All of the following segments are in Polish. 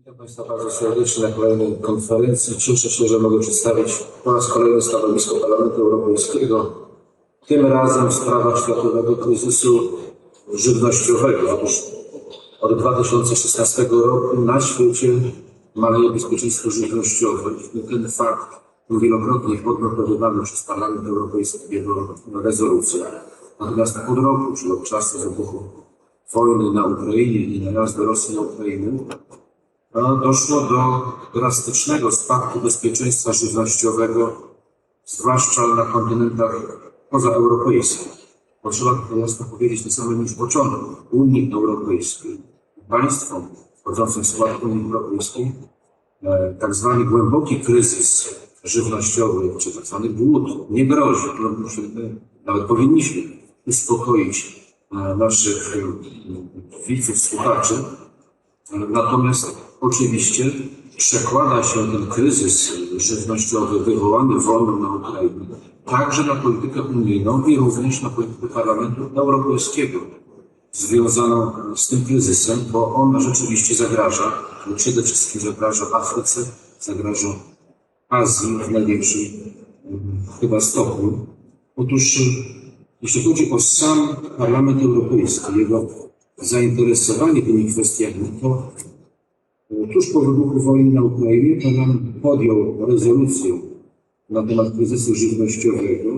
Witam Państwa bardzo serdecznie na kolejnej konferencji. Cieszę się, że mogę przedstawić po raz kolejny stanowisko Parlamentu Europejskiego. Tym razem w sprawach światowego kryzysu żywnościowego. Otóż od 2016 roku na świecie maleje bezpieczeństwo żywnościowe. Ten fakt był wielokrotnie podnotowywany przez Parlament Europejski w jego rezolucjach. Natomiast od roku, czyli od czasu wybuchu wojny na Ukrainie i najazdu Rosji na Ukrainę, doszło do drastycznego spadku bezpieczeństwa żywnościowego, zwłaszcza na kontynentach pozaeuropejskich. Bo trzeba to jasno powiedzieć na samym już początku. Unii Europejskiej, państwom wchodzącym w skład Unii Europejskiej, e, tak zwany głęboki kryzys żywnościowy, czy tak zwany głód nie grozi. No, musimy, nawet powinniśmy uspokoić e, naszych e, widzów, słuchaczy, Natomiast oczywiście przekłada się ten kryzys żywnościowy wywołany wojną na Ukrainie także na politykę unijną i również na politykę Parlamentu Europejskiego związaną z tym kryzysem, bo on rzeczywiście zagraża, przede wszystkim zagraża Afryce, zagraża Azji w największym mm, chyba stopniu. Otóż jeśli chodzi o sam Parlament Europejski, jego zainteresowanie tymi kwestiami, to tuż po wybuchu wojny na Ukrainie Parlament podjął rezolucję na temat kryzysu żywnościowego,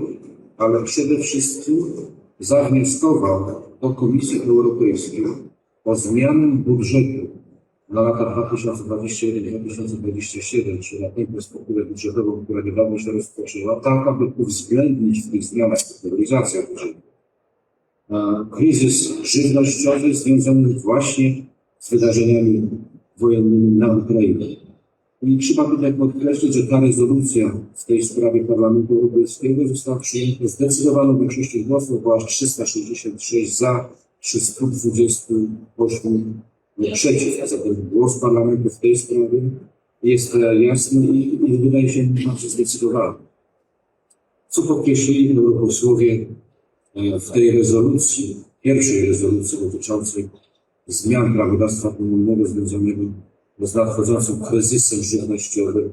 ale przede wszystkim zawnioskował do Komisji Europejskiej o zmianę budżetu na lata 2021-2027, czyli na tę perspektywę budżetową, która niedawno się rozpoczęła, tak aby uwzględnić w tych zmianach nowelizacjach budżetu. E, kryzys żywnościowy związany właśnie z wydarzeniami wojennymi na Ukrainie. I trzeba tutaj podkreślić, że ta rezolucja w tej sprawie Parlamentu Europejskiego została przyjęta zdecydowaną większością głosów, bo aż 366 za, przy 128 przeciw. A zatem głos Parlamentu w tej sprawie jest jasny i, i wydaje się znaczy zdecydowany. Co podkreślili europosłowie e, w tej rezolucji, pierwszej rezolucji dotyczącej zmian prawodawstwa unijnego związanego z nadchodzącym kryzysem żywnościowym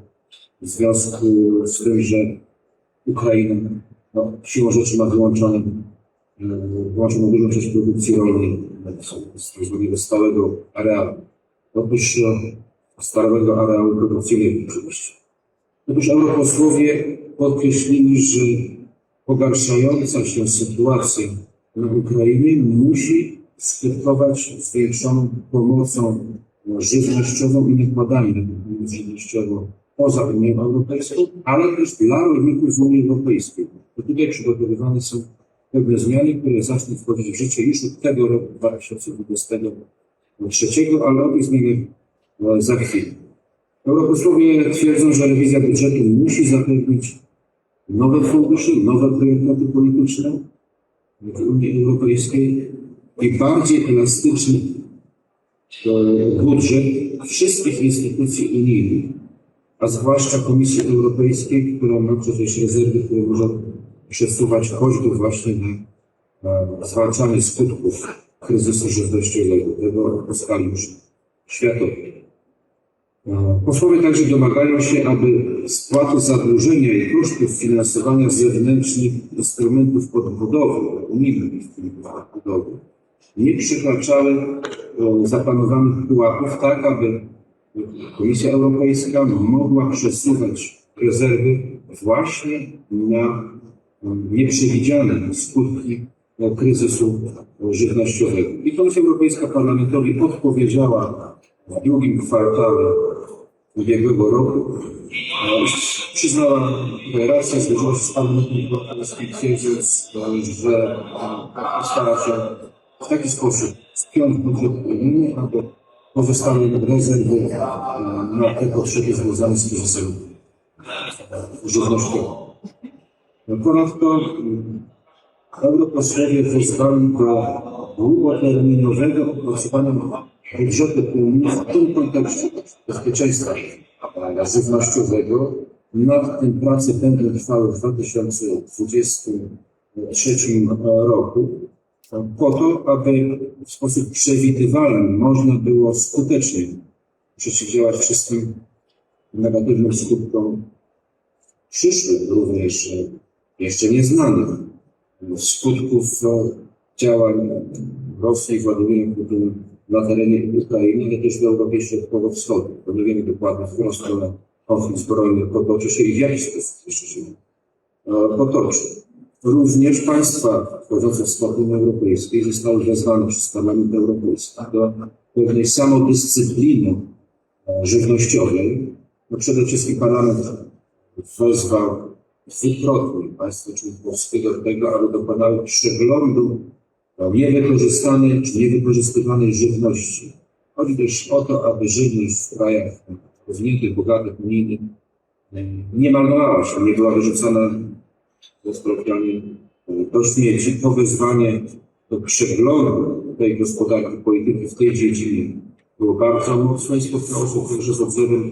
w związku z tym, że Ukraina no, siłą rzeczy ma wyłączone, e, wyłączoną dużą część produkcji rolnej z tak stałego areału. Otóż e, stałego areału produkcyjnego oczywiście. Otóż europosłowie podkreślili, że pogarszająca się sytuacja na Ukrainie musi skutkować zwiększoną pomocą żywnościową i nakładami żywnościową poza Unią Europejską, ale też dla rolników w Unii Europejskiej. To tutaj przygotowywane są pewne zmiany, które zaczną wchodzić w życie już od tego roku 2023, ale o tych e, za chwilę. Europosłowie twierdzą, że rewizja budżetu musi zapewnić nowe fundusze, nowe priorytety polityczne w Unii Europejskiej i bardziej elastyczny budżet wszystkich instytucji unijnych, a zwłaszcza Komisji Europejskiej, która ma przecież rezerwy, które może przesuwać choćby właśnie na, zwalczanie skutków kryzysu żywnościowego, tego w skali już światowej. E, Posłowie także domagają się, aby spłaty zadłużenia i kosztów finansowania zewnętrznych instrumentów podbudowy, unijnych instrumentów podbudowy, nie przekraczały e, zaplanowanych pułapów, tak aby Komisja Europejska mogła przesuwać rezerwy właśnie na e, nieprzewidziane skutki e, kryzysu żywnościowego. I Komisja Europejska Parlamentowi odpowiedziała w drugim kwartale ubiegłego roku. Przyznała rację, się z Parlamentem Europejskim, twierdząc, e, że stara się w taki sposób spiąć budżet unijny, aby pozostały rezerwy e, na te potrzeby związane z kryzysem żywnościowym. Ponadto mm, europosłowie wezwali do długoterminowego opracowania budżetu Unii w tym kontekście bezpieczeństwa e, żywnościowego. Nad tym prace będą trwały w 2023 roku po to, aby w sposób przewidywalny można było skutecznie przeciwdziałać wszystkim negatywnym skutkom przyszłych, również jeszcze nieznanych skutków działań Rosji Władimira Putina na terenie Ukrainy, ale też w Europie Środkowo-Wschodniej. Bo nie wiemy dokładnie, w którą stronę konflikt zbrojny potoczy się i w jaki sposób jeszcze się potoczy. Również państwa wchodzące w skład Unii Europejskiej zostały wezwane przez Parlament Europejski do pewnej samodyscypliny e, żywnościowej. No przede wszystkim Parlament wezwał dwukrotnie państwo członkowskie do tego, aby dokonały przeglądu niewykorzystanej czy niewykorzystywanej żywności. Chodzi też o to, aby żywność w krajach rozwiniętych, bogatych, unijnych e, nie marnowała się, nie była wyrzucona kolokwialnie do śmieci. To wezwanie do przeglądu tej gospodarki, polityki w tej dziedzinie było bardzo mocne i spotkało się także z odzewem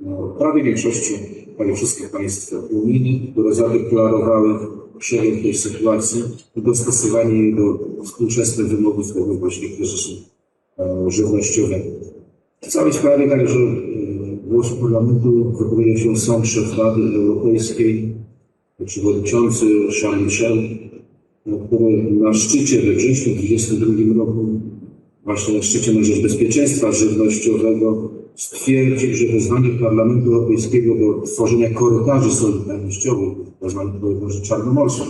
no, prawie większości, prawie wszystkich państw unijnych, które zadeklarowały przegląd tej sytuacji i dostosowanie jej do współczesnych wymogów tego właśnie kryzysu e, żywnościowego. W całej sprawie także e, głosu parlamentu wypowiedział się sam szef Rady Europejskiej, przewodniczący Charles Michel, który na szczycie we wrześniu 2022 roku, właśnie na szczycie na rzecz bezpieczeństwa żywnościowego, stwierdził, że wezwanie Parlamentu Europejskiego do tworzenia korytarzy solidarnościowych, wezwanie korytarzy czarnomorskim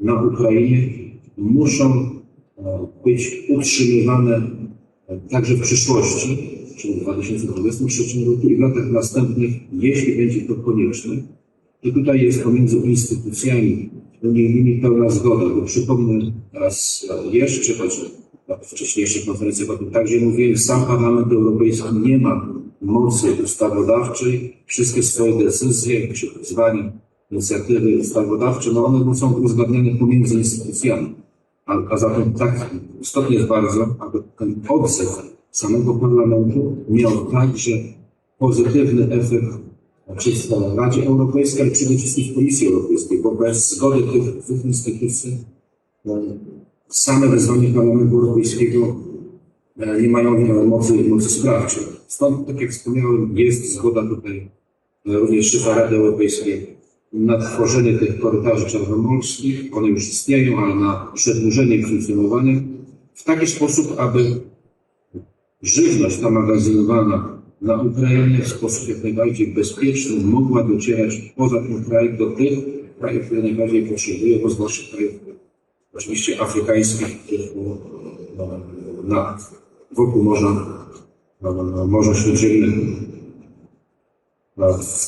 na Ukrainie, muszą e, być utrzymywane e, także w przyszłości, czyli w 2023 roku i w latach następnych, jeśli będzie to konieczne. I tutaj jest pomiędzy instytucjami unijnymi pełna zgoda, bo przypomnę raz jeszcze, choć na wcześniejszych konferencjach o tym także mówiłem, sam Parlament Europejski nie ma mocy ustawodawczej. Wszystkie swoje decyzje, czy wezwania, inicjatywy ustawodawcze, no one są uzgadniane pomiędzy instytucjami. A, a zatem tak istotnie jest bardzo, aby ten odzew samego parlamentu miał także pozytywny efekt w Radzie Europejskiej, ale przede wszystkim Komisji Europejskiej, bo bez zgody tych dwóch instytucji no, same wezwanie Parlamentu Europejskiego e, nie mają mocy, mocy sprawczej. Stąd, tak jak wspomniałem, jest zgoda tutaj e, również szefa Rady Europejskiej na tworzenie tych korytarzy czarnomorskich. One już istnieją, ale na przedłużenie ich funkcjonowania w taki sposób, aby żywność ta magazynowana na Ukrainie w sposób jak najbardziej bezpieczny mogła docierać poza ten kraj do tych krajów, które najbardziej potrzebują, bo zwłaszcza krajów oczywiście afrykańskich, typu no, na, wokół Morza, no, Morza Śródziemnego.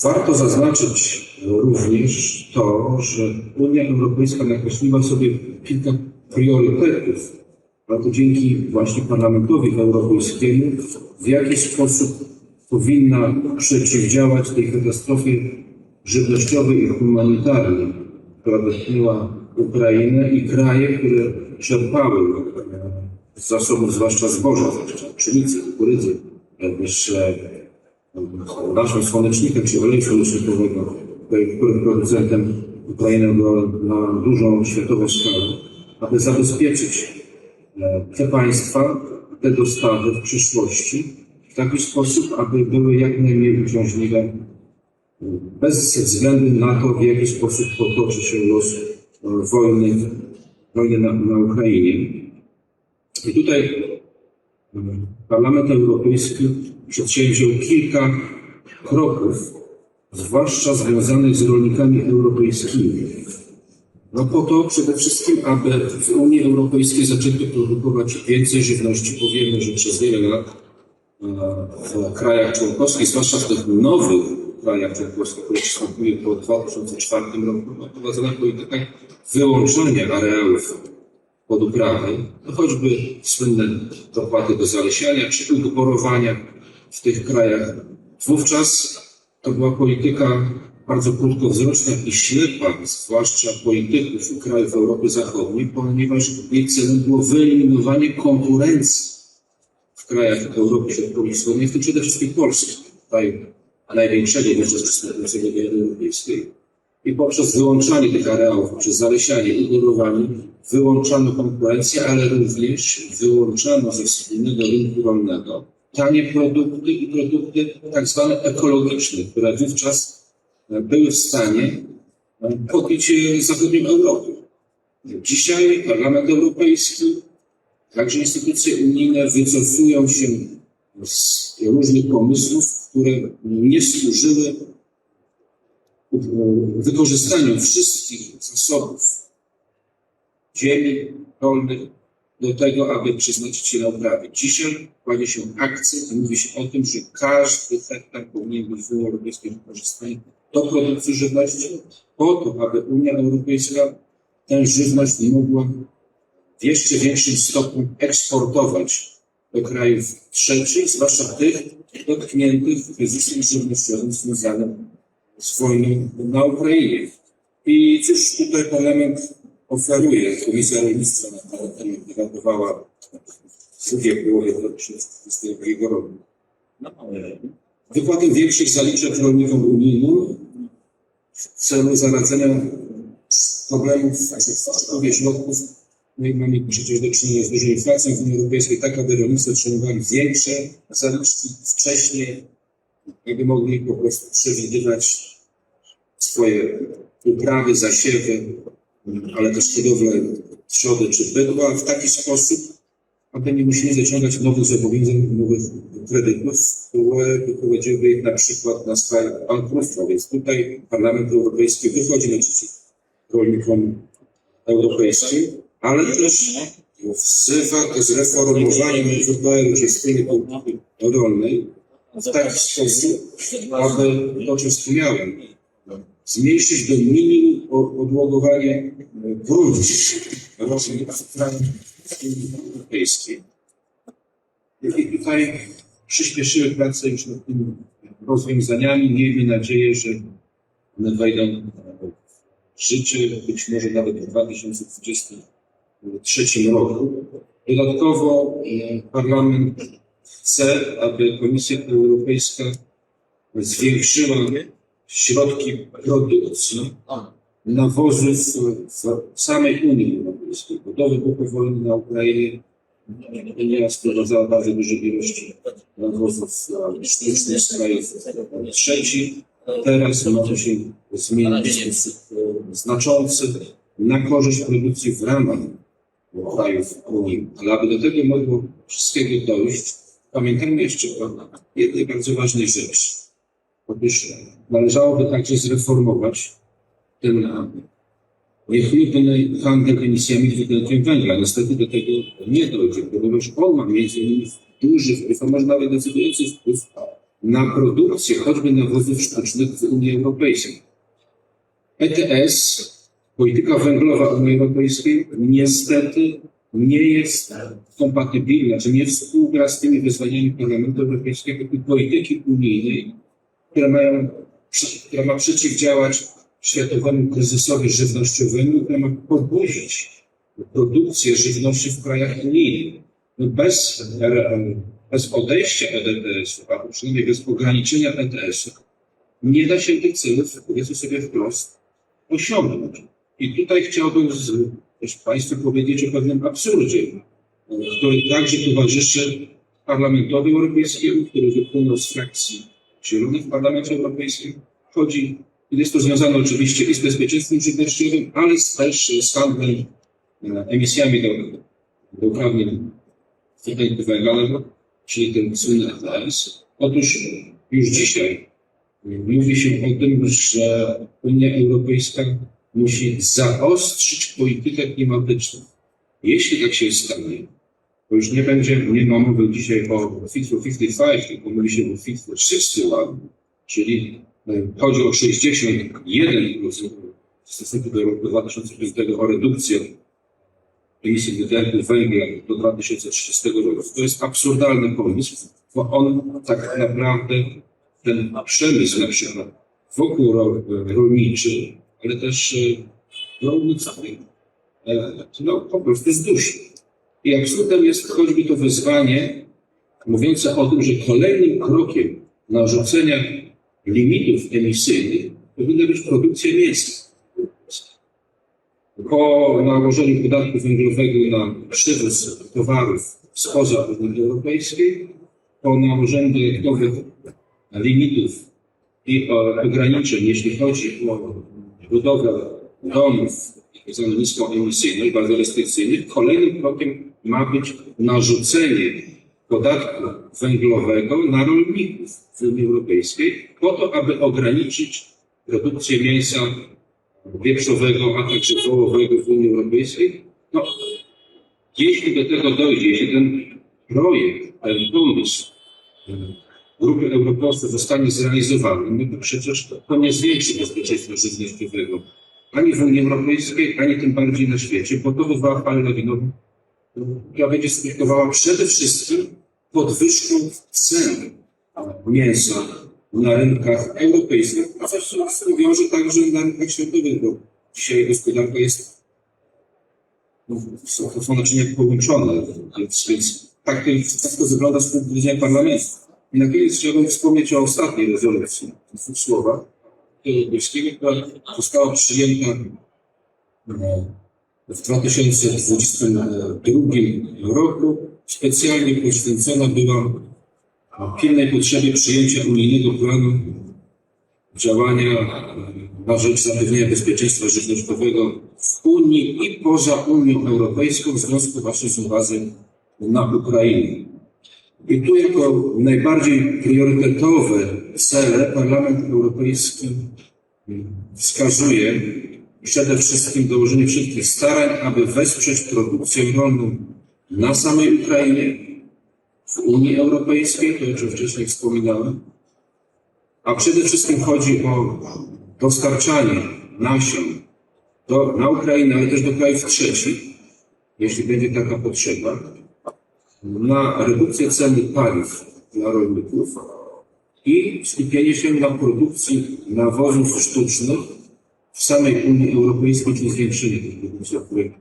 Warto zaznaczyć również to, że Unia Europejska nakreśliła sobie kilka priorytetów, a to dzięki właśnie Parlamentowi Europejskiemu, w jaki sposób powinna przeciwdziałać tej katastrofie żywnościowej i humanitarnej, która dotknęła Ukrainę i kraje, które czerpały z zasobów, zwłaszcza zboża, zwłaszcza pszenicy, kukurydzy, również naszym słonecznikiem czy oleju słonecznikowego, których producentem Ukraina była na dużą światową skalę, aby zabezpieczyć e, te państwa, te dostawy w przyszłości w taki sposób, aby były jak najmniej uciążliwe, bez względu na to, w jaki sposób potoczy się los e, wojny, wojny na, na Ukrainie. I tutaj e, Parlament Europejski przedsięwziął kilka kroków, zwłaszcza związanych z rolnikami europejskimi. No po to przede wszystkim, aby w Unii Europejskiej zaczęto produkować więcej żywności, bo wiemy, że przez wiele lat w krajach członkowskich, zwłaszcza w tych nowych krajach członkowskich, które przystąpiły po 2004 roku, no, prowadzona polityka wyłączania areałów pod uprawę, no choćby słynne dopłaty do zalesiania czy udoborowania w tych krajach. Wówczas to była polityka bardzo krótkowzroczna i ślepa, zwłaszcza polityków krajów Europy Zachodniej, ponieważ jej celem było wyeliminowanie konkurencji w krajach Europy Środkowo-Wschodniej, w tym przede wszystkim Polski, kraju największego wówczas przystępującego Europejskiej. I poprzez wyłączanie tych areałów, poprzez zalesianie i budowanie, wyłączano konkurencję, ale również wyłączano ze wspólnego rynku rolnego tanie produkty i produkty tak zwane ekologiczne, które wówczas e, były w stanie e, podbić e, zachodnią Europę. Dzisiaj Parlament Europejski, także instytucje unijne wycofują się z różnych pomysłów, które nie służyły e, wykorzystaniu wszystkich zasobów ziemi rolnych do tego, aby przeznaczyć się na uprawy. Dzisiaj kładzie się akcent i mówi się o tym, że każdy hektar powinien być w Unii Europejskiej wykorzystany do produkcji żywności, po to, aby Unia Europejska tę żywność mogła w jeszcze większym stopniu eksportować do krajów trzecich, zwłaszcza tych dotkniętych kryzysem żywnościowym związanym z wojną na Ukrainie. I cóż tutaj Parlament oferuje? Komisja Rolnictwa na ten temat debatowała w drugiej połowie 2022 roku. Wypłatę większych zaliczek rolnikom unijnym w celu zaradzenia problemów w środków. No i mamy przecież do czynienia z dużą inflacją w Unii Europejskiej, tak aby rolnicy otrzymywali większe zaliczki wcześniej, aby mogli po prostu przewidywać swoje uprawy, zasiewy, ale też hodowlę trzody czy bydła w taki sposób, aby nie musieli zaciągać nowych zobowiązań, nowych kredytów, które wyprowadziłyby ich na przykład na skalę bankructwa. Więc tutaj Parlament Europejski wychodzi naprzeciw rolnikom europejskim, ale też wzywa czyli wspólnej polityki rolnej, w taki sposób, aby, to o czym wspomniałem, zmniejszyć do minimum odłogowanie gruntów rolnych w krajach Unii Europejskiej. I tutaj przyspieszyły prace już nad tymi rozwiązaniami. Miejmy nadzieję, że one wejdą w życie, być może nawet w 2023 roku. Dodatkowo e, Parlament chce, aby Komisja Europejska zwiększyła środki produkcji nawozów w samej Unii Europejskiej. Bo wybuchu wojny na Ukrainie Unia sprowadzała bardzo duże ilości nawozów sztucznych z krajów trzecich. Teraz to się zmienić w sposób e, znaczący na korzyść produkcji w ramach krajów Unii. Ale aby do tego mogło wszystkiego dojść, pamiętajmy jeszcze o jednej bardzo ważnej rzeczy. Otóż należałoby także zreformować ten niechlubny handel emisjami dwutlenku węgla. Niestety do tego nie dojdzie, ponieważ on ma między innymi duży wpływ, a może nawet decydujący wpływ na produkcję choćby nawozów sztucznych w Unii Europejskiej. ETS, polityka węglowa Unii Europejskiej, niestety nie jest kompatybilna, czy nie współgra z tymi wyzwaniami Parlamentu Europejskiego i polityki unijnej, które mają, która ma przeciwdziałać światowemu kryzysowi żywnościowemu, która ma podbudzić produkcję żywności w krajach unijnych. No bez, bez odejścia od ETS-u, a przynajmniej bez ograniczenia ETS-u, nie da się tych celów, powiedzmy sobie wprost, osiągnąć. I tutaj chciałbym z, też Państwu powiedzieć o pewnym absurdzie, który także towarzyszy Parlamentowi Europejskiemu, który wypłynął z frakcji Zielonych w Parlamencie Europejskim. Chodzi, jest to związane oczywiście i z bezpieczeństwem żywnościowym, ale też z handlem e, emisjami do, do uprawnień dwutlenku węgla, czyli ten słynny ETS. Otóż już dzisiaj mówi się o tym, że Unia Europejska musi zaostrzyć politykę klimatyczną. Jeśli tak się stanie, to już nie będzie, nie ma mowy dzisiaj o Fit for 55, tylko mówi się o Fit for 61, czyli e, chodzi o 61% w stosunku do roku 2005 o redukcję emisji dwutlenku węgla do 2030 roku. To jest absurdalny pomysł, bo on tak naprawdę ten przemysł na przykład wokół ro, rolniczy, ale też e, rolnictwa, e, no po prostu zdusi. I absurdem jest choćby to wyzwanie mówiące o tym, że kolejnym krokiem narzucenia limitów emisyjnych powinna być produkcja mięsa. Po nałożeniu podatku węglowego na przywóz towarów spoza Unii Europejskiej po nałożeniu dodatkowych limitów i o- ograniczeń, jeśli chodzi o budowę domów tzw. niskoemisyjnych, bardzo restrykcyjnych, kolejnym krokiem ma być narzucenie podatku węglowego na rolników w Unii Europejskiej po to, aby ograniczyć produkcję mięsa wieprzowego, a także wołowego w Unii Europejskiej. No, jeśli do tego dojdzie, jeśli ten projekt, ten pomysł grupy europosłów zostanie zrealizowany, no to przecież to, to nie zwiększy bezpieczeństwa żywnościowego ani w Unii Europejskiej, ani tym bardziej na świecie, bo to wywoła falę lawinową, która będzie skutkowała przede wszystkim podwyżką cen mięsa na rynkach europejskich, a co się wiąże także na rynkach światowych, bo dzisiaj gospodarka jest no, są, są naczynia połączone, więc, tak, tak to wygląda z punktu widzenia parlamentu. I na koniec chciałbym wspomnieć o ostatniej rezolucji, w dwóch słowach, europejskiego, która została przyjęta e, w 2022 roku. Specjalnie poświęcona była pilnej potrzebie przyjęcia unijnego planu działania e, na rzecz zapewnienia bezpieczeństwa żywnościowego w Unii i poza Unią Europejską w związku właśnie z inwazją na Ukrainę. I tu jako najbardziej priorytetowe cele Parlament Europejski wskazuje przede wszystkim dołożenie wszystkich starań, aby wesprzeć produkcję rolną na samej Ukrainie, w Unii Europejskiej, to czym wcześniej wspominałem, a przede wszystkim chodzi o dostarczanie nasion do, na Ukrainę, ale też do krajów trzecich, jeśli będzie taka potrzeba, na redukcję ceny paliw dla rolników i skupienie się na produkcji nawozów sztucznych w samej Unii Europejskiej, czyli zwiększenie tej produkcji, o której,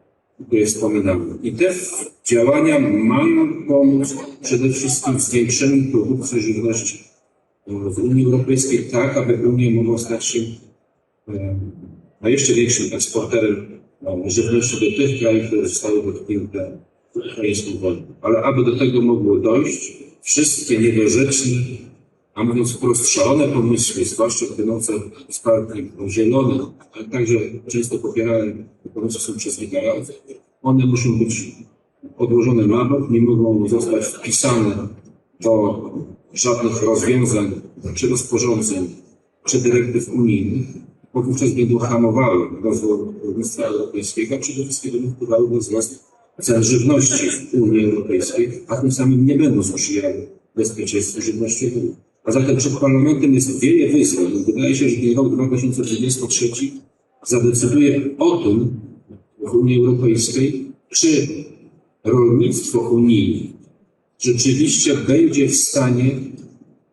której wspominałem. I te działania mają pomóc przede wszystkim w zwiększeniu produkcji żywności w Unii Europejskiej, tak aby Unia mogła stać się e, no, jeszcze większym eksporterem żywności do tych krajów, które zostały dotknięte ukraińską wojną. Ale aby do tego mogło dojść, wszystkie niedorzeczne, a mówiąc wprost szalone pomysły, zwłaszcza płynące z partii zielonych, ale także często popierane pomysły są przez one muszą być odłożone na bok, nie mogą zostać wpisane do żadnych rozwiązań, czy rozporządzeń, czy dyrektyw unijnych, bo wówczas będą hamowały rozwój rolnictwa europejskiego, a przede wszystkim będą wpływały na wzrost cen żywności w Unii Europejskiej, a tym samym nie będą sprzyjały bezpieczeństwu żywnościowemu. A zatem przed Parlamentem jest wiele wyzwań. Wydaje się, że rok 2023 zadecyduje o tym w Unii Europejskiej, czy rolnictwo unijne rzeczywiście będzie w stanie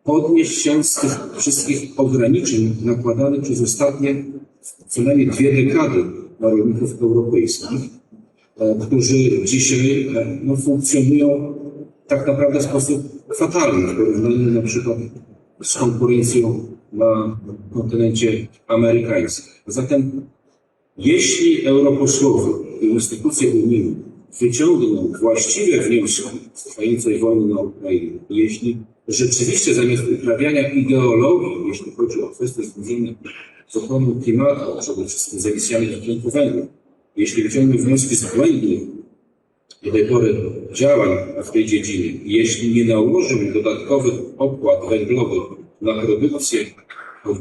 podnieść się z tych wszystkich ograniczeń nakładanych przez ostatnie co najmniej dwie dekady na rolników europejskich, którzy dzisiaj e, no, funkcjonują tak naprawdę w sposób fatalny w porównaniu na przykład z konkurencją na kontynencie amerykańskim. Zatem jeśli europosłowie i instytucje unijne wyciągną właściwe wnioski z trwającej wojny na Ukrainie, jeśli rzeczywiście zamiast uprawiania ideologii, jeśli chodzi o kwestie związane z ochroną klimatu, przede wszystkim z emisjami dwutlenku węgla, jeśli wyciągną wnioski z błędnych do tej pory działań w tej dziedzinie, jeśli nie nałożą dodatkowych opłat węglowych na produkcję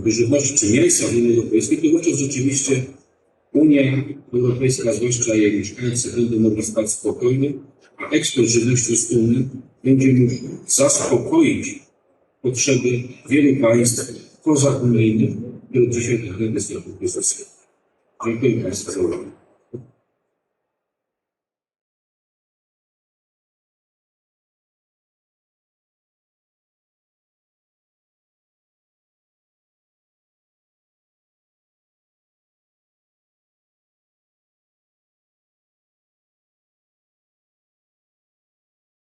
żywności czy mięsa w Unii Europejskiej, to wówczas rzeczywiście Unia Europejska, zwłaszcza jej mieszkańcy, będą mogli spać spokojnie, a eksport żywności z Unii będzie mógł zaspokoić potrzeby wielu państw pozaunijnych, które dzisiaj naprawdę są kryzysem. Dziękuję Państwu za uwagę.